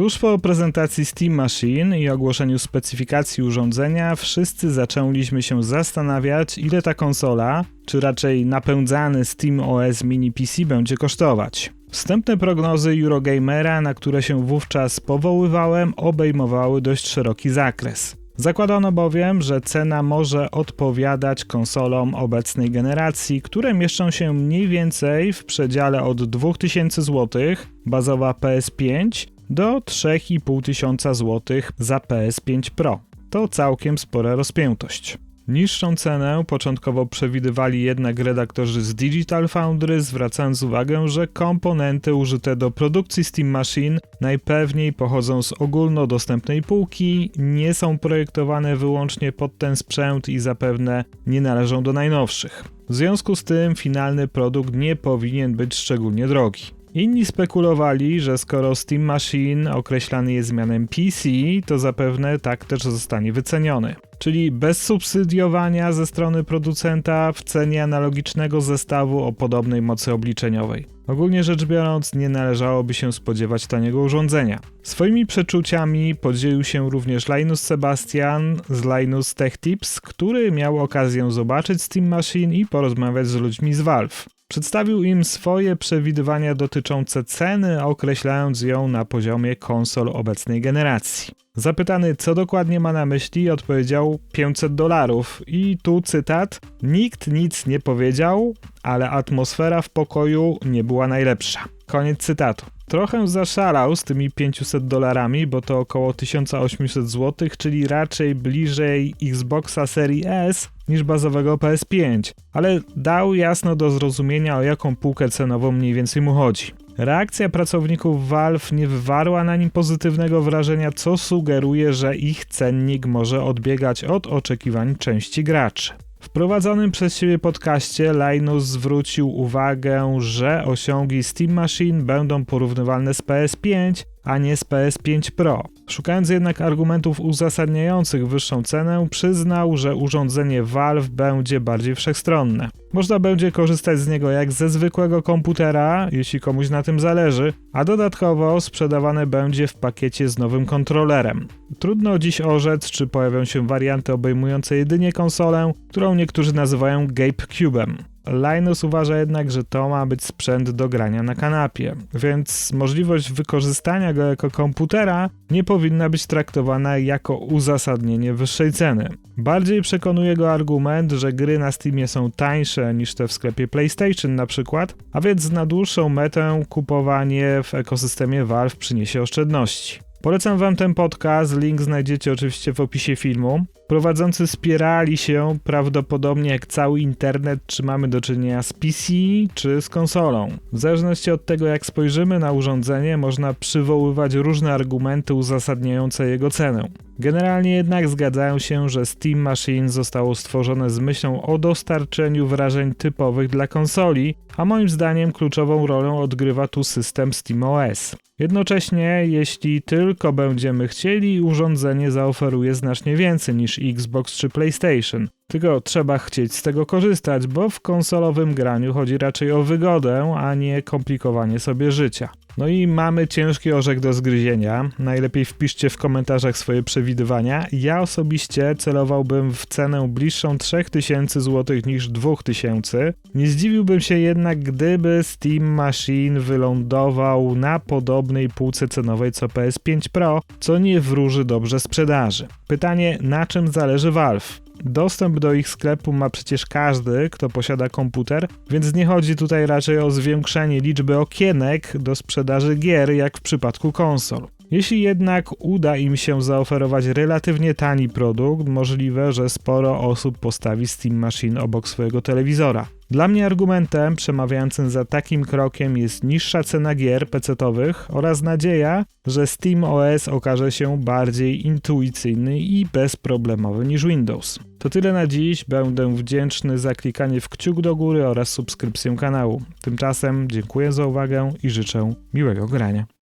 Tuż po prezentacji Steam Machine i ogłoszeniu specyfikacji urządzenia, wszyscy zaczęliśmy się zastanawiać, ile ta konsola, czy raczej napędzany Steam OS Mini PC będzie kosztować. Wstępne prognozy Eurogamera, na które się wówczas powoływałem, obejmowały dość szeroki zakres. Zakładano bowiem, że cena może odpowiadać konsolom obecnej generacji, które mieszczą się mniej więcej w przedziale od 2000 zł, bazowa PS5, do 3500 zł za PS5 Pro. To całkiem spora rozpiętość. Niższą cenę początkowo przewidywali jednak redaktorzy z Digital Foundry, zwracając uwagę, że komponenty użyte do produkcji Steam Machine najpewniej pochodzą z ogólnodostępnej półki, nie są projektowane wyłącznie pod ten sprzęt i zapewne nie należą do najnowszych. W związku z tym finalny produkt nie powinien być szczególnie drogi. Inni spekulowali, że skoro Steam Machine określany jest mianem PC, to zapewne tak też zostanie wyceniony. Czyli bez subsydiowania ze strony producenta w cenie analogicznego zestawu o podobnej mocy obliczeniowej. Ogólnie rzecz biorąc, nie należałoby się spodziewać taniego urządzenia. Swoimi przeczuciami podzielił się również Linus Sebastian z Linus Tech Tips, który miał okazję zobaczyć Steam Machine i porozmawiać z ludźmi z Valve. Przedstawił im swoje przewidywania dotyczące ceny, określając ją na poziomie konsol obecnej generacji. Zapytany, co dokładnie ma na myśli, odpowiedział 500 dolarów. I tu cytat: Nikt nic nie powiedział, ale atmosfera w pokoju nie była najlepsza. Koniec cytatu. Trochę zaszalał z tymi 500 dolarami, bo to około 1800 zł, czyli raczej bliżej Xboxa serii S niż bazowego PS5, ale dał jasno do zrozumienia o jaką półkę cenową mniej więcej mu chodzi. Reakcja pracowników Valve nie wywarła na nim pozytywnego wrażenia, co sugeruje, że ich cennik może odbiegać od oczekiwań części graczy. Prowadzonym przez siebie podcaście Linus zwrócił uwagę, że osiągi Steam Machine będą porównywalne z PS5, a nie z PS5 Pro. Szukając jednak argumentów uzasadniających wyższą cenę, przyznał, że urządzenie Valve będzie bardziej wszechstronne. Można będzie korzystać z niego jak ze zwykłego komputera, jeśli komuś na tym zależy, a dodatkowo sprzedawane będzie w pakiecie z nowym kontrolerem. Trudno dziś orzec, czy pojawią się warianty obejmujące jedynie konsolę, którą niektórzy nazywają Gape Cube'em. Linus uważa jednak, że to ma być sprzęt do grania na kanapie, więc możliwość wykorzystania go jako komputera nie powinna być traktowana jako uzasadnienie wyższej ceny. Bardziej przekonuje go argument, że gry na Steamie są tańsze niż te w sklepie PlayStation na przykład, a więc na dłuższą metę kupowanie w ekosystemie Valve przyniesie oszczędności. Polecam wam ten podcast, link znajdziecie oczywiście w opisie filmu. Prowadzący spierali się prawdopodobnie jak cały internet, czy mamy do czynienia z PC czy z konsolą. W zależności od tego jak spojrzymy na urządzenie, można przywoływać różne argumenty uzasadniające jego cenę. Generalnie jednak zgadzają się, że Steam Machine zostało stworzone z myślą o dostarczeniu wrażeń typowych dla konsoli, a moim zdaniem kluczową rolę odgrywa tu system SteamOS. Jednocześnie, jeśli tylko będziemy chcieli, urządzenie zaoferuje znacznie więcej niż Xbox czy PlayStation. Tylko trzeba chcieć z tego korzystać, bo w konsolowym graniu chodzi raczej o wygodę, a nie komplikowanie sobie życia. No i mamy ciężki orzech do zgryzienia. Najlepiej wpiszcie w komentarzach swoje przewidywania. Ja osobiście celowałbym w cenę bliższą 3000 zł niż 2000. Nie zdziwiłbym się jednak, gdyby Steam Machine wylądował na podobnej półce cenowej co PS5 Pro, co nie wróży dobrze sprzedaży. Pytanie, na czym zależy Valve? Dostęp do ich sklepu ma przecież każdy, kto posiada komputer, więc nie chodzi tutaj raczej o zwiększenie liczby okienek do sprzedaży gier, jak w przypadku konsol. Jeśli jednak uda im się zaoferować relatywnie tani produkt, możliwe, że sporo osób postawi Steam Machine obok swojego telewizora. Dla mnie argumentem przemawiającym za takim krokiem jest niższa cena gier PC-owych oraz nadzieja, że Steam OS okaże się bardziej intuicyjny i bezproblemowy niż Windows. To tyle na dziś. Będę wdzięczny za klikanie w kciuk do góry oraz subskrypcję kanału. Tymczasem dziękuję za uwagę i życzę miłego grania.